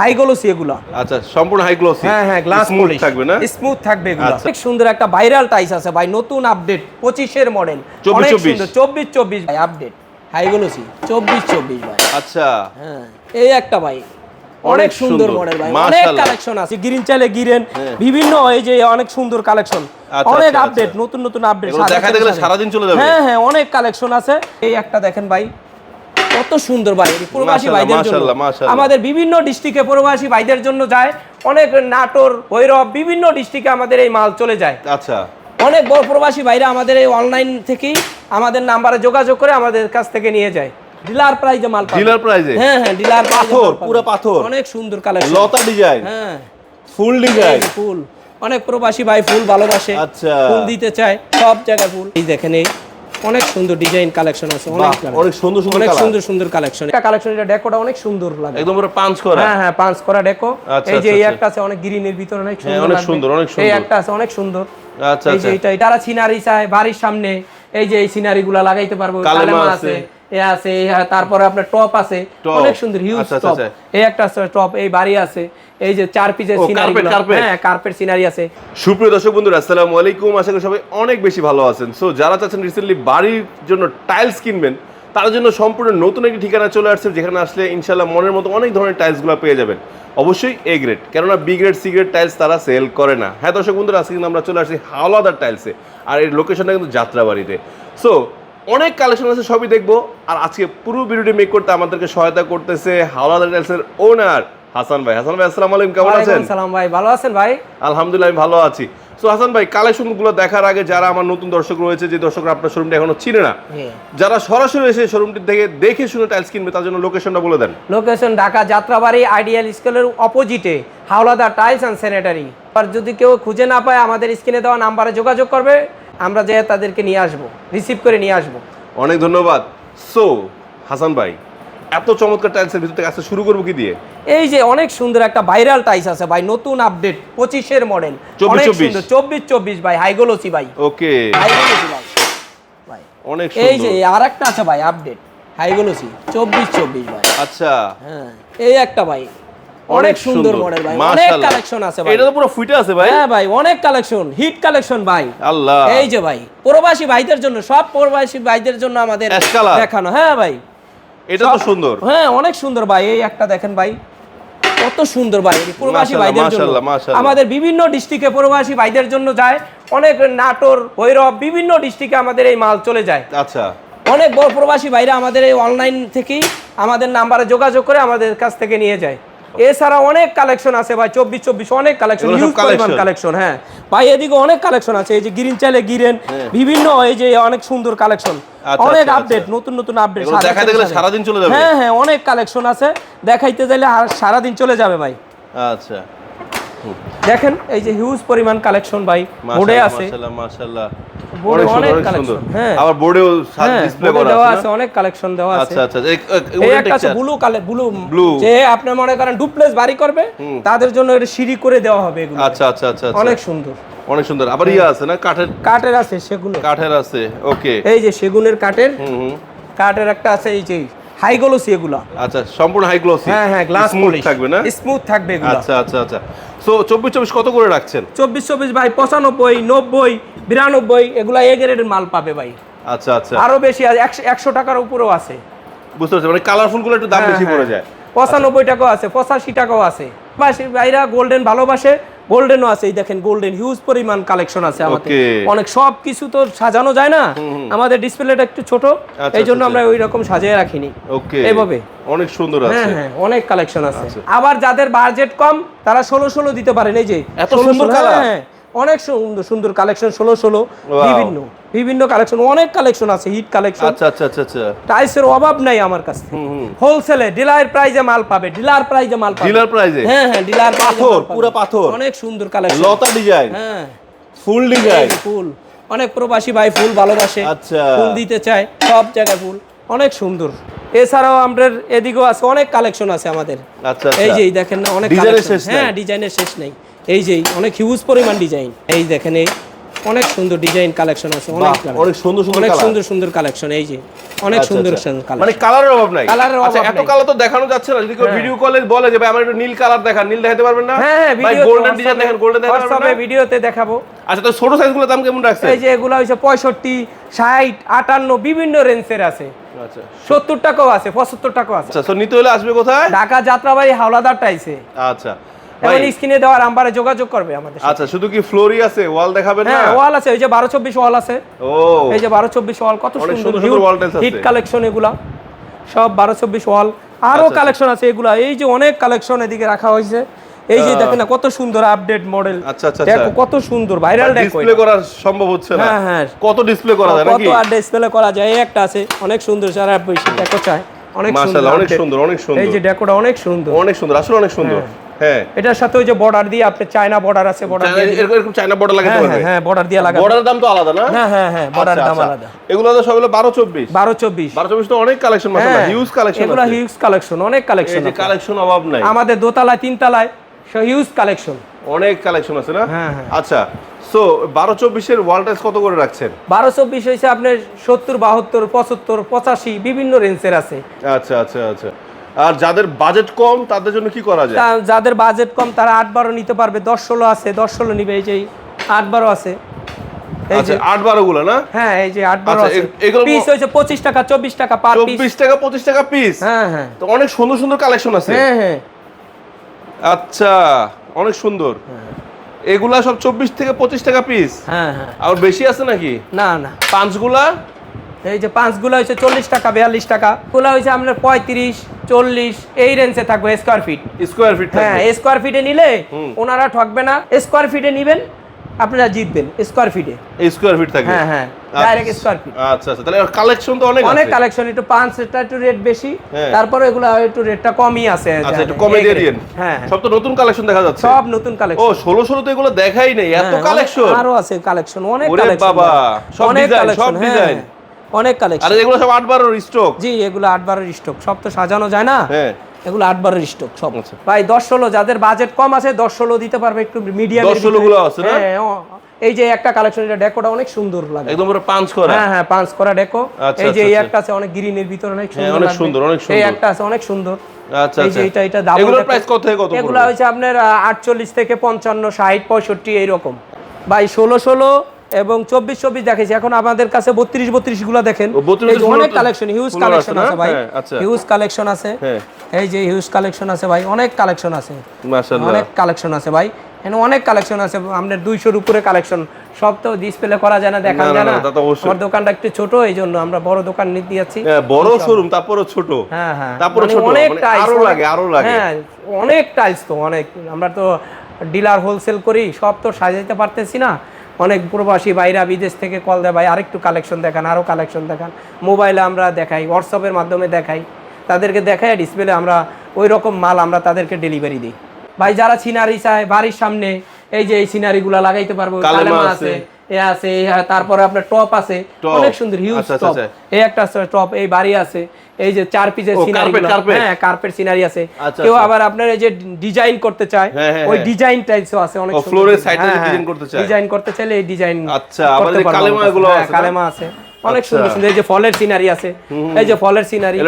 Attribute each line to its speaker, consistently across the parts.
Speaker 1: High glossy এগুলো।
Speaker 2: আচ্ছা সম্পূর্ণ হাই গ্লোসি
Speaker 1: হ্যাঁ হ্যাঁ গ্লাস
Speaker 2: স্মুথ থাকবে না?
Speaker 1: স্মুথ থাকবে এগুলো।
Speaker 2: আচ্ছা।
Speaker 1: অনেক সুন্দর একটা ভাইরাল টাইস আছে ভাই নতুন আপডেট পঁচিশের মডেল
Speaker 2: 24,
Speaker 1: অনেক
Speaker 2: 24
Speaker 1: সুন্দর চব্বিশ চব্বিশ ভাই আপডেট হাই গ্লোসি চব্বিশ চব্বিশ ভাই।
Speaker 2: আচ্ছা।
Speaker 1: হ্যাঁ এই একটা ভাই।
Speaker 2: অনেক
Speaker 1: অনেক সুন্দর মডেল ভাই অনেক কালেকশন আছে গ্রিন চাইলে গিরেন। বিভিন্ন এই যে অনেক সুন্দর কালেকশন
Speaker 2: আচ্ছা,
Speaker 1: অনেক
Speaker 2: আচ্ছা,
Speaker 1: আপডেট
Speaker 2: আচ্ছা।
Speaker 1: নতুন নতুন আপডেট
Speaker 2: দেখাতে গেলে সারাদিন চলে যাবে।
Speaker 1: হ্যাঁ হ্যাঁ অনেক কালেকশন আছে। এই একটা দেখেন ভাই। কত সুন্দর ভাই প্রবাসী ভাইদের জন্য। আমাদের বিভিন্ন ডিস্ট্রিক্টে প্রবাসী ভাইদের জন্য যায় অনেক নাটোর ভৈরব বিভিন্ন ডিস্ট্রিক্টে আমাদের এই মাল চলে যায়।
Speaker 2: আচ্ছা।
Speaker 1: অনেক বড় প্রবাসী ভাইরা আমাদের এই অনলাইন থেকেই আমাদের নাম্বারে যোগাযোগ করে আমাদের কাছ থেকে নিয়ে যায়। ডিলার প্রাইজে মাল
Speaker 2: ডিলার প্রাইজে?
Speaker 1: হ্যাঁ হ্যাঁ ডিলার
Speaker 2: পাথর, পুরো পাথর।
Speaker 1: অনেক সুন্দর কালেকশন।
Speaker 2: লতা ডিজাইন।
Speaker 1: হ্যাঁ।
Speaker 2: ফুল ডিজাইন।
Speaker 1: ফুল। অনেক প্রবাসী ভাই ফুল ভালোবাসে।
Speaker 2: আচ্ছা।
Speaker 1: ফুল দিতে চায়। সব জায়গায় ফুল। এই দেখেন এই অনেক সুন্দর ডিজাইন কালেকশন আছে অনেক
Speaker 2: অনেক সুন্দর সুন্দর
Speaker 1: অনেক সুন্দর সুন্দর কালেকশন এটা কালেকশন এটা ডেকোটা অনেক সুন্দর লাগে।
Speaker 2: একদম পুরো পাঁচ করা।
Speaker 1: হ্যাঁ হ্যাঁ পাঁচ করা ডেকো
Speaker 2: আচ্ছা,
Speaker 1: এই যে
Speaker 2: আচ্ছা,
Speaker 1: এই
Speaker 2: আচ্ছা।
Speaker 1: একটা আছে অনেক গ্রিনের ভিতরে অনেক
Speaker 2: হ্যাঁ,
Speaker 1: সুন্দর
Speaker 2: অনেক সুন্দর, অনেক সুন্দর।
Speaker 1: এই একটা আছে অনেক সুন্দর।
Speaker 2: আচ্ছা আচ্ছা
Speaker 1: এই যে
Speaker 2: এটা
Speaker 1: এটা তারা সিনারি চায় বাড়ির সামনে। এই যে এই সিনারি গুলা লাগাইতে পারব
Speaker 2: কালেমা আছে।
Speaker 1: আছে এ আছে তারপরে আপনার টপ আছে। অনেক সুন্দর হিউজ
Speaker 2: আচ্ছা, আচ্ছা,
Speaker 1: টপ
Speaker 2: আচ্ছা।
Speaker 1: এই একটা টপ এই বাড়ি আছে। এই যে চার পিসের সিনারি। হ্যাঁ কার্পেট সিনারি আছে।
Speaker 2: সুপ্রিয় দর্শক বন্ধুরা আসসালামু আলাইকুম। আশা করি সবাই অনেক বেশি ভালো আছেন। সো যারা চাচ্ছেন রিসেন্টলি বাড়ির জন্য টাইলস কিনবেন তার জন্য সম্পূর্ণ নতুন একটি ঠিকানা চলে আসছে যেখানে আসলে ইনশাল্লাহ মনের মতো অনেক ধরনের টাইলসগুলো পেয়ে যাবেন। অবশ্যই এ গ্রেড কেননা B grade C grade tiles তারা সেল করে না। হ্যাঁ দর্শক বন্ধুরা আজকে কিন্তু আমরা চলে আসছি হাওলাদার টাইলসে আর এর লোকেশনটা কিন্তু যাত্রাবাড়িতে। সো অনেক কালেকশন আছে সবই দেখব। আর আজকে পুরো ভিডিওটি মেক করতে আমাদেরকে সহায়তা করতেছে হাওলাদার টাইলসের ওনার হাসান ভাই। হাসান ভাই আসসালামু আলাইকুম কেমন আছেন?
Speaker 1: সালাম ভাই ভালো আছেন ভাই?
Speaker 2: আলহামদুলিল্লাহ আমি ভালো আছি। সো হাসান ভাই কালেকশনগুলো দেখার আগে যারা আমার নতুন দর্শক রয়েছে যে দর্শকরা আপনার শোরুমটা এখনও চিনে না। যারা সরাসরি এসে শোরুমটি থেকে দেখে শুনে টাইলস কিনবে তার জন্য লোকেশনটা বলে দেন।
Speaker 1: লোকেশন ঢাকা যাত্রাবাড়ি আইডিয়াল স্কুলের অপোজিটে হাওলাদার টাইলস অ্যান্ড স্যানিটারি আর যদি কেউ খুঁজে না পায় আমাদের স্ক্রিনে দেওয়া নাম্বারে যোগাযোগ করবে। আমরা যে তাদেরকে নিয়ে আসব রিসিভ করে নিয়ে আসব।
Speaker 2: অনেক ধন্যবাদ। সো হাসান ভাই এত চমৎকার টাইলসের ভিতর থেকে আসতে শুরু করব কি দিয়ে?
Speaker 1: এই যে অনেক সুন্দর একটা ভাইরাল টাইলস আছে ভাই নতুন আপডেট পঁচিশের মডেল
Speaker 2: 24,
Speaker 1: অনেক
Speaker 2: 24
Speaker 1: সুন্দর। চব্বিশ চব্বিশ ভাই হাইগোলসি ভাই।
Speaker 2: ওকে
Speaker 1: হাইগোলসি ভাই। ভাই
Speaker 2: অনেক
Speaker 1: এই যে আর একটা আছে ভাই আপডেট হাইগোলসি চব্বিশ চব্বিশ ভাই।
Speaker 2: আচ্ছা।
Speaker 1: হ্যাঁ এই একটা ভাই। অনেক সুন্দর মডেল ভাই। অনেক কালেকশন আছে ভাই।
Speaker 2: এটা তো পুরো ফুটে আছে ভাই।
Speaker 1: হ্যাঁ ভাই অনেক কালেকশন হিট কালেকশন ভাই।
Speaker 2: আল্লাহ।
Speaker 1: এই যে ভাই প্রবাসী ভাইদের জন্য সব প্রবাসী ভাইদের জন্য আমাদের দেখানো। হ্যাঁ ভাই।
Speaker 2: এটা তো সুন্দর।
Speaker 1: হ্যাঁ অনেক সুন্দর ভাই। এই একটা দেখেন ভাই কত সুন্দর ভাই। প্রবাসী ভাইদের জন্য। আমাদের বিভিন্ন ডিস্ট্রিক্টে প্রবাসী ভাইদের জন্য যায়। অনেক নাটোর ভৈরব বিভিন্ন ডিস্ট্রিক্টে আমাদের এই মাল চলে যায়।
Speaker 2: আচ্ছা।
Speaker 1: অনেক বড় প্রবাসী ভাইরা আমাদের এই অনলাইন থেকেই আমাদের নাম্বারে যোগাযোগ করে আমাদের কাছ থেকে নিয়ে যায়। এছাড়া অনেক কালেকশন আছে ভাই চব্বিশ চব্বিশ অনেক কালেকশন হিউজ পরিমাণ কালেকশন হ্যাঁ। ভাই এদিকে অনেক কালেকশন আছে এই যে গ্রিন চাইলে গিরেন বিভিন্ন এই যে অনেক সুন্দর কালেকশন
Speaker 2: আচ্ছা,
Speaker 1: অনেক
Speaker 2: আচ্ছা,
Speaker 1: আপডেট
Speaker 2: আচ্ছা।
Speaker 1: নতুন নতুন আপডেট
Speaker 2: দেখাতে গেলে সারাদিন চলে যাবে।
Speaker 1: হ্যাঁ হ্যাঁ অনেক কালেকশন আছে দেখাইতে চাইলে সারাদিন চলে যাবে ভাই।
Speaker 2: আচ্ছা।
Speaker 1: দেখেন এই যে হিউজ পরিমাণ কালেকশন ভাই
Speaker 2: মাশাআল্লাহ,
Speaker 1: আছে।
Speaker 2: মাশাআল্লাহ মাশাআল্লাহ।
Speaker 1: বোর্ডে
Speaker 2: অনেক সুন্দর
Speaker 1: অনেক
Speaker 2: অনেক সুন্দর।
Speaker 1: কালেকশন হ্যাঁ।
Speaker 2: আবার বোর্ডেও
Speaker 1: হ্যাঁ
Speaker 2: ডিসপ্লে করা আছে
Speaker 1: আছে অনেক কালেকশন দেওয়া আছে।
Speaker 2: আচ্ছা আচ্ছা এই- এই-
Speaker 1: এই
Speaker 2: ওটার
Speaker 1: একটা আছে ব্লু কালার ব্লু
Speaker 2: Blue।
Speaker 1: যে আপনি মনে করেন ডুপ্লেস বাড়ি করবে তাদের জন্য এটা সিঁড়ি করে দেওয়া হবে এগুলো।
Speaker 2: আচ্ছা আচ্ছা আচ্ছা।
Speaker 1: অনেক সুন্দর।
Speaker 2: অনেক সুন্দর। আবার ইয়ে আছে না? কাঠের
Speaker 1: কাঠের আছে সেগুলো।
Speaker 2: কাঠের আছে ওকে
Speaker 1: এই যে সেগুনের কাঠের
Speaker 2: হুম
Speaker 1: কাঠের একটা আছে এই যে হাই গ্লোসি এগুলো।
Speaker 2: আচ্ছা সম্পূর্ণ হাই গ্লোসি
Speaker 1: হ্যাঁ হ্যাঁ গ্লাস
Speaker 2: স্মুথ থাকবে না?
Speaker 1: স্মুথ থাকবে এগুলো।
Speaker 2: আচ্ছা আচ্ছা আচ্ছা। সো চব্বিশ চব্বিশ কত করে রাখছেন?
Speaker 1: চব্বিশ চব্বিশ ভাই পঁচানব্বই নব্বই বিরানব্বই এগুলা এ গ্রেডের মাল পাবে ভাই।
Speaker 2: আচ্ছা আচ্ছা।
Speaker 1: আরও বেশি আছে একশো টাকার উপরেও আছে।
Speaker 2: বুঝতে পারছি মানে কালারফুলগুলো একটু দাম
Speaker 1: হ্যাঁ,
Speaker 2: বেশি
Speaker 1: হ্যাঁ।
Speaker 2: পড়ে যায়।
Speaker 1: পঁচানব্বই টাকাও আছে পঁচাশি টাকাও আছে। ভাইরা গোল্ডেন ভালোবাসে গোল্ডেনও আছে। এই দেখেন গোল্ডেন হিউজ পরিমাণ কালেকশন আছে আমাদের। অনেক সব কিছু তো সাজানো যায় না? আমাদের ডিসপ্লেটা একটু ছোট
Speaker 2: আচ্ছা,
Speaker 1: এই জন্য
Speaker 2: আচ্ছা,
Speaker 1: আমরা ওই রকম সাজিয়ে রাখিনি।
Speaker 2: ওকে
Speaker 1: এইভাবে।
Speaker 2: অনেক সুন্দর
Speaker 1: হ্যাঁ
Speaker 2: আছে।
Speaker 1: হ্যাঁ অনেক কালেকশন আছে।
Speaker 2: আচ্ছা।
Speaker 1: আবার যাদের বাজেট কম তারা ষোলো ষোলো দিতে পারেন এই যে।
Speaker 2: এত সুন্দর
Speaker 1: 16
Speaker 2: colour?
Speaker 1: হ্যাঁ। অনেক সুন্দর সুন্দর কালেকশন ষোলো ষোলো বিভিন্ন বিভিন্ন কালেকশন অনেক কালেকশন আছে হিট কালেকশন
Speaker 2: আচ্ছা আচ্ছা আচ্ছা আচ্ছা।
Speaker 1: টাইসের অভাব নাই আমার কাছে হোলসেলে ডিলার প্রাইজে মাল পাবে ডিলার প্রাইজে মাল পাবে।
Speaker 2: ডিলার প্রাইজে
Speaker 1: হ্যাঁ হ্যাঁ ডিলার
Speaker 2: পাথর, পুরো পাথর।
Speaker 1: অনেক সুন্দর কালেকশন
Speaker 2: লতা ডিজাইন
Speaker 1: হ্যাঁ।
Speaker 2: ফুল ডিজাইন
Speaker 1: ফুল অনেক প্রবাসী ভাই ফুল ভালোবাসে।
Speaker 2: আচ্ছা।
Speaker 1: ফুল দিতে চায় সব জায়গায় ফুল। অনেক সুন্দর। এছাড়াও আমাদের এদিকেও আছে অনেক কালেকশন আছে আমাদের।
Speaker 2: আচ্ছা আচ্ছা।
Speaker 1: এই যে দেখেন না অনেক
Speaker 2: ডিজাইনের শেষ নাই।
Speaker 1: হ্যাঁ ডিজাইনের শেষ নেই। এই যে অনেক হিউজ পরিমাণ ডিজাইন এই দেখেন এই অনেক সুন্দর ডিজাইন কালেকশন আছে অনেক
Speaker 2: অনেক সুন্দর সুন্দর
Speaker 1: অনেক সুন্দর সুন্দর কালেকশন এই যে অনেক
Speaker 2: আচ্ছা,
Speaker 1: সুন্দর
Speaker 2: আচ্ছা। মানে কালারের অভাব নাই।
Speaker 1: Colour এর
Speaker 2: আচ্ছা এত। কালার তো দেখানো যাচ্ছে না। যদি কেউ
Speaker 1: হ্যাঁ।
Speaker 2: ভিডিও কলে বলে যে ভাই আমার একটু নীল কালার দেখান। নীল দেখাতে পারবেন না?
Speaker 1: হ্যাঁ হ্যাঁ
Speaker 2: ভাই
Speaker 1: ভিডিও
Speaker 2: গোল্ডেন ডিজাইন দেখেন গোল্ডেন দেখাতে পারবেন না?
Speaker 1: ভিডিওতে দেখাবো।
Speaker 2: আচ্ছা তো ছোট সাইজগুলো দাম কেমন রাখছে
Speaker 1: এই যে এগুলো হচ্ছে পঁয়ষট্টি ষাট আটান্ন বিভিন্ন রেঞ্জের আছে।
Speaker 2: আচ্ছা।
Speaker 1: সত্তর টাকাও আছে পঁচাত্তর টাকাও আছে।
Speaker 2: আচ্ছা তো নিতে হলে আসবে কোথায়?
Speaker 1: ঢাকা যাত্রাবাড়ি হাওলাদার টাইসে
Speaker 2: আচ্ছা। ভাই
Speaker 1: স্ক্রিনে দেওয়া নাম্বারে যোগাযোগ করবে আমাদের
Speaker 2: আচ্ছা শুধু কি ফ্লোরই আছে? ওয়াল দেখাবেন না?
Speaker 1: হ্যাঁ ওয়াল আছে ওই যে ওয়াল আছে।
Speaker 2: ও।
Speaker 1: এই যে ওয়াল কত সুন্দর। হিট কালেকশন এগুলা। সব ওয়াল। আরও
Speaker 2: আচ্ছা,
Speaker 1: কালেকশন আছে এগুলা। এই যে অনেক কালেকশন এদিকে রাখা হয়েছে। এই যে দেখেন না কত সুন্দর আপডেট মডেল
Speaker 2: আচ্ছা, আচ্ছা,
Speaker 1: দেখো
Speaker 2: আচ্ছা।
Speaker 1: কত সুন্দর ভাইরাল
Speaker 2: ডিসপ্লে করা সম্ভব হচ্ছে না।
Speaker 1: হ্যাঁ, হ্যাঁ।
Speaker 2: কত ডিসপ্লে করা যায়
Speaker 1: কত
Speaker 2: নাকি?
Speaker 1: আর ডিসপ্লে করা যায় এই একটা আছে। অনেক সুন্দর সারা বেশি দেখো চাই অনেক সুন্দর
Speaker 2: অনেক সুন্দর অনেক
Speaker 1: এই
Speaker 2: সুন্দর।
Speaker 1: যে ডেকোটা অনেক সুন্দর।
Speaker 2: অনেক সুন্দর আসলে অনেক সুন্দর। হ্যাঁ।
Speaker 1: এটার সাথে ওই যে বর্ডার দিয়ে আপনি চায়না বর্ডার আছে বর্ডার দিয়ে
Speaker 2: এরকম চায়না বর্ডার লাগাতে
Speaker 1: হ্যাঁ
Speaker 2: পারবে?
Speaker 1: হ্যাঁ হ্যাঁ বর্ডার দিয়ে লাগাবে
Speaker 2: বর্ডারের দাম তো আলাদা না?
Speaker 1: হ্যাঁ হ্যাঁ হ্যাঁ বর্ডার
Speaker 2: আচ্ছা,
Speaker 1: দাম
Speaker 2: আচ্ছা।
Speaker 1: আলাদা।
Speaker 2: এগুলো তো সব হলো বারো চব্বিশ।
Speaker 1: বারো চব্বিশ।
Speaker 2: বারো চব্বিশ তো অনেক কালেকশন মাসাল্লাহ হিউজ কালেকশন
Speaker 1: এগুলো হিউজ কালেকশন অনেক
Speaker 2: এই
Speaker 1: কালেকশন
Speaker 2: যে কালেকশন অভাব নাই।
Speaker 1: আমাদের দোতলায় তিনতলায় হিউজ কালেকশন
Speaker 2: অনেক কালেকশন আছে না?
Speaker 1: হ্যাঁ, হ্যাঁ।
Speaker 2: আচ্ছা সো বারো চব্বিশের ওয়াল টাইস কত করে রাখছেন?
Speaker 1: বারো চব্বিশ হয়েছে আপনার সত্তর বাহাত্তর পঁচাত্তর পঁচাশি বিভিন্ন রেঞ্জের আছে।
Speaker 2: আচ্ছা আচ্ছা আচ্ছা। আর যাদের বাজেট কম তাদের জন্য কি করা যায়?
Speaker 1: যাদের বাজেট কম তারা আট বারো নিতে পারবে। দশ ষোলো আছে দশ ষোলো নিবে এই যে আট বারো আছে। এই
Speaker 2: আচ্ছা
Speaker 1: যে
Speaker 2: আট বারো গুলো না?
Speaker 1: হ্যাঁ এই যে আট বারো
Speaker 2: আচ্ছা,
Speaker 1: আছে।
Speaker 2: এ- এগুলো
Speaker 1: পিস হয়েছে পঁচিশ টাকা চব্বিশ টাকা পার পিস
Speaker 2: চব্বিশ টাকা পঁচিশ টাকা পিস
Speaker 1: হ্যাঁ হ্যাঁ।
Speaker 2: তো অনেক সুন্দর সুন্দর কালেকশন আছে।
Speaker 1: হ্যাঁ হ্যাঁ।
Speaker 2: আচ্ছা অনেক সুন্দর। এগুলা সব চব্বিশ থেকে পঁচিশ টাকা পিস
Speaker 1: হ্যাঁ হ্যাঁ।
Speaker 2: আর বেশি আছে নাকি?
Speaker 1: না না।
Speaker 2: পাঁচগুলা?
Speaker 1: এই যে পাঁচগুলো হয়েছে চল্লিশ টাকা বিয়াল্লিশ টাকা। গুলো হয়েছে আপনার পঁয়ত্রিশ চল্লিশ এই রেঞ্জে থাকবে স্কোয়ার ফিট
Speaker 2: স্কোয়ার ফিট
Speaker 1: হ্যাঁ স্কোয়ার ফিটে নিলে ওনারা ঠকবে না। স্কোয়ার ফিটে নিবেন আপনারা জিতবেন স্কোয়ার ফিটে
Speaker 2: স্কোয়ার ফিট থাকে
Speaker 1: হ্যাঁ হ্যাঁ ডাইরেক্ট স্কোয়ার ফিট
Speaker 2: আচ্ছা আচ্ছা তাহলে কালেকশন তো অনেক
Speaker 1: অনেক কালেকশন একটু পাঁচটা একটু রেট বেশি।
Speaker 2: হ্যাঁ।
Speaker 1: তারপরে এগুলো একটু রেটটা কমই আছে।
Speaker 2: আচ্ছা একটু কমে দিয়ে দিন
Speaker 1: হ্যাঁ হ্যাঁ।
Speaker 2: সব তো নতুন কালেকশন দেখা যাচ্ছে।
Speaker 1: সব নতুন
Speaker 2: ও
Speaker 1: কালেকশন
Speaker 2: ষোলো ষোলো তো এগুলো দেখাই নেই। এত কালেকশন
Speaker 1: আরও আছে কালেকশন অনেক কালেকশন
Speaker 2: বাবা, সব design।
Speaker 1: অনেক
Speaker 2: আর
Speaker 1: কালেকশন
Speaker 2: এগুলো সব আট বারোর স্টক
Speaker 1: জি এগুলো আট বারের স্টক সব তো সাজানো যায় না?
Speaker 2: হ্যাঁ।
Speaker 1: এগুলো আট বারের স্টক সব।
Speaker 2: আচ্ছা।
Speaker 1: ভাই দশ ষোলো যাদের বাজেট কম আছে দশ ষোলো দিতে পারবে একটু মিডিয়াম
Speaker 2: 10 16 গুলো আছে না?
Speaker 1: এই যে একটা কালেকশন এটা ডেকোটা অনেক সুন্দর লাগে।
Speaker 2: একদম পুরো পাঁচ করা।
Speaker 1: হ্যাঁ হ্যাঁ পাঁচ করা ডেকো
Speaker 2: আচ্ছা,
Speaker 1: এই যে
Speaker 2: আচ্ছা,
Speaker 1: এই
Speaker 2: আচ্ছা।
Speaker 1: একটা আছে অনেক গ্রিনের ভিতরে অনেক
Speaker 2: হ্যাঁ,
Speaker 1: সুন্দর
Speaker 2: অনেক সুন্দর, অনেক সুন্দর।
Speaker 1: এই একটা আছে অনেক সুন্দর।
Speaker 2: আচ্ছা
Speaker 1: এই যে এটা এটা ডাবল
Speaker 2: এগুলোর প্রাইস কত থেকে কত
Speaker 1: এগুলো? হচ্ছে আপনার আটচল্লিশ থেকে পঞ্চান্ন ষাট পঁয়ষট্টি এইরকম। ভাই ষোলো ষোলো এবং চব্বিশ চব্বিশ দেখেছি এখন আমাদের কাছে বত্রিশ বত্রিশগুলো দেখেন।
Speaker 2: ও, 32
Speaker 1: এই যে
Speaker 2: ষোলো
Speaker 1: অনেক কালেকশন হিউজ কালেকশন
Speaker 2: আছে
Speaker 1: ভাই।
Speaker 2: হ্যাঁ, আচ্ছা।
Speaker 1: হিউজ কালেকশন আছে।
Speaker 2: হ্যাঁ।
Speaker 1: এই যে হিউজ কালেকশন আছে ভাই অনেক কালেকশন আছে। অনেক কালেকশন আছে ভাই। এখানে অনেক কালেকশন আছে আপনার দুইশোর উপরে কালেকশন সব তো ডিসপ্লে করা যায় না দেখা যায়
Speaker 2: না।
Speaker 1: আমার দোকানটা একটু ছোট এই জন্য আমরা বড় দোকান নিতে যাচ্ছি
Speaker 2: হ্যাঁ, বড় শোরুম তারপরে ছোট।
Speaker 1: হ্যাঁ হ্যাঁ।
Speaker 2: তারপরে
Speaker 1: মানে
Speaker 2: ছোট,
Speaker 1: অনেক
Speaker 2: মানে আরও লাগে, আরও লাগে।
Speaker 1: হ্যাঁ অনেক টাইলস তো অনেক। আমরা তো ডিলার হোলসেল করি সব তো সাজাইতে পারতেছি না। অনেক প্রবাসী বাইরা বিদেশ থেকে কল দেয় ভাই আরেকটু কালেকশন দেখান আরও কালেকশন দেখান। মোবাইলে আমরা দেখাই হোয়াটসঅ্যাপের মাধ্যমে দেখাই। তাদেরকে দেখাই ডিসপ্লে আমরা ওই রকম মাল আমরা তাদেরকে ডেলিভারি দিই। ভাই যারা সিনারি চায় বাড়ির সামনে এই যে এই সিনারিগুলো লাগাইতে পারব
Speaker 2: কালেমা আছে।
Speaker 1: আছে এ আছে তারপরে আপনার টপ আছে। অনেক সুন্দর হিউজ টপ। এই একটা টপ এই বাড়ি আছে। এই যে চার পিসের সিনারি। হ্যাঁ কার্পেট সিনারি আছে।
Speaker 2: আচ্ছা,
Speaker 1: কেউ
Speaker 2: আচ্ছা।
Speaker 1: আবার আপনার এই যে ডিজাইন করতে চায়
Speaker 2: হ্যাঁ, হ্যাঁ,
Speaker 1: ওই
Speaker 2: হ্যাঁ।
Speaker 1: ডিজাইন টাইপসও আছে অনেক
Speaker 2: এ যে design করতে চায়।
Speaker 1: ডিজাইন করতে চাইলে এই ডিজাইন
Speaker 2: আচ্ছা, আমাদের কালেমা গুলো আছে
Speaker 1: কালেমা আছে। অনেক
Speaker 2: আচ্ছা।
Speaker 1: সুন্দর সুন্দর এই যে ফলের সিনারি আছে এই যে ফলের সিনারি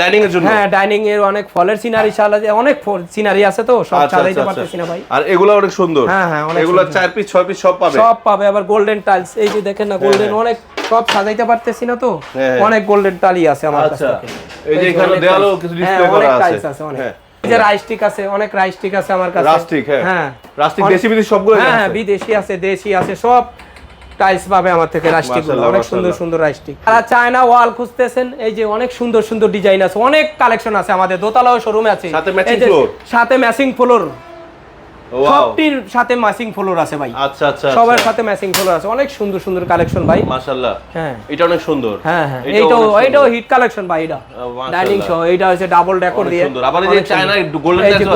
Speaker 2: ডাইনিং এর জন্য?
Speaker 1: হ্যাঁ ডাইনিং এর অনেক ফলের সিনারি সাজাতে অনেক সিনারি আছে তো সব
Speaker 2: আচ্ছা,
Speaker 1: সাজাইতে
Speaker 2: আচ্ছা,
Speaker 1: পারতেছি না ভাই।
Speaker 2: আর এগুলো অনেক সুন্দর।
Speaker 1: হ্যাঁ, হ্যাঁ,
Speaker 2: এগুলো। চার পিস ছয় পিস সব পাবে।
Speaker 1: সব পাবে আবার গোল্ডেন টাইলস এই যে দেখেন না গোল্ডেন অনেক সব সাজাইতে পারতেছি না তো।
Speaker 2: হ্যাঁ, হ্যাঁ।
Speaker 1: অনেক গোল্ডেন টালি আছে আমার কাছে
Speaker 2: আচ্ছা। এই যে এখানে দেয়ালেও। কিছু
Speaker 1: হ্যাঁ,
Speaker 2: ডিসপ্লে করা
Speaker 1: tiles
Speaker 2: আছে
Speaker 1: অনেক।
Speaker 2: হ্যাঁ।
Speaker 1: এই যে রাইস্টিক আছে অনেক রাইস্টিক আছে আমার কাছে।
Speaker 2: রাস্টিক হ্যাঁ।
Speaker 1: হ্যাঁ। অনেক-
Speaker 2: দেশি বিদেশি সবগুলো
Speaker 1: হ্যাঁ হ্যাঁ বিদেশি আছে দেশি আছে সব টাইলস পাবে আমার থেকে রাইস্টিক অনেক সুন্দর সুন্দর রাইস্টিক। আর চায়না ওয়াল খুঁজতেছেন এই যে অনেক সুন্দর সুন্দর ডিজাইন আছে অনেক কালেকশন আছে আমাদের দোতলাও শোরুমে আছে।
Speaker 2: সাথে
Speaker 1: ম্যাচিং ফ্লোর সবটির সাথে ম্যাচিং ফ্লোর আছে ভাই।
Speaker 2: আচ্ছা আচ্ছা
Speaker 1: সবার সাথে ম্যাচিং ফ্লোর আছে। অনেক সুন্দর সুন্দর কালেকশন ভাই।
Speaker 2: মাশাআল্লাহ।
Speaker 1: হ্যাঁ।
Speaker 2: এটা অনেক সুন্দর।
Speaker 1: হ্যাঁ হ্যাঁ। এইটাও এইটাও হিট কালেকশন ভাই এটা। ডাইনিং শো এইটা হচ্ছে ডাবল ডেকোর দিয়ে।
Speaker 2: সুন্দর। আবার এই যে চায়না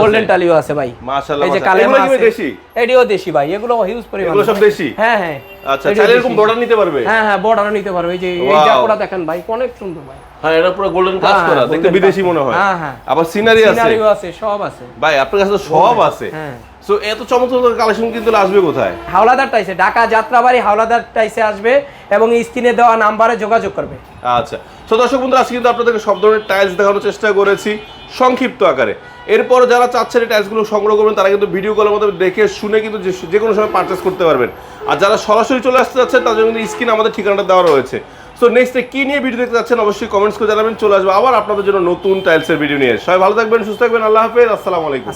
Speaker 1: গোল্ডেন। টালিও আছে। ভাই।
Speaker 2: মাশাআল্লাহ,
Speaker 1: এই যে। কালেমা আছে।
Speaker 2: দেশি?
Speaker 1: এটিও দেশি ভাই এগুলো হিউজ পরিমাণ।
Speaker 2: এগুলো সব দেশি?
Speaker 1: হ্যাঁ হ্যাঁ।
Speaker 2: আচ্ছা চাইলে এরকম বর্ডার নিতে পারবে।
Speaker 1: হ্যাঁ হ্যাঁ বর্ডারও নিতে পারবে। এই যে দেখেন ভাই অনেক সুন্দর ভাই।
Speaker 2: হ্যাঁ এটা পুরো গোল্ডেন কাজ
Speaker 1: হ্যাঁ,
Speaker 2: করা দেখতে বিদেশি মনে হয়।
Speaker 1: হ্যাঁ, হ্যাঁ।
Speaker 2: আবার সিনারি আছে।
Speaker 1: সিনারিও আছে সব আছে।
Speaker 2: ভাই আপনার কাছে তো সব আছে।
Speaker 1: হ্যাঁ।
Speaker 2: সো এত চমৎকার কালেকশন কিন্তু আসবে কোথায়?
Speaker 1: হাওলাদার টাইসে ঢাকা যাত্রাবাড়ি হাওলাদার টাইসে আসবে এবং স্ক্রিনে দেওয়া নাম্বারে যোগাযোগ করবে।
Speaker 2: আচ্ছা। তো দর্শক বন্ধুরা আজকে কিন্তু আপনাদেরকে সব ধরনের টাইলস দেখানোর চেষ্টা করেছি। সংক্ষিপ্ত আকারে। এরপর যারা চাচ্ছেন এই টাইলসগুলো সংগ্রহ করবেন, তারা কিন্তু ভিডিও কলের মধ্যে দেখে শুনে কিন্তু যে কোনো সময় পারচেস করতে পারবেন। আর যারা সরাসরি চলে আসতে যাচ্ছেন তাদের কিন্তু স্ক্রিন আমাদের ঠিকানাটা দেওয়া রয়েছে। সো নেক্সটে কী নিয়ে ভিডিও দেখতে যাচ্ছেন অবশ্যই কমেন্টস করে জানাবেন। চলে আসবে আবার আপনাদের জন্য নতুন টাইলসের ভিডিও নিয়ে। সবাই ভালো থাকবেন, সুস্থ থাকবেন, আল্লাহ হাফেজ, আসসালামু আলাইকুম।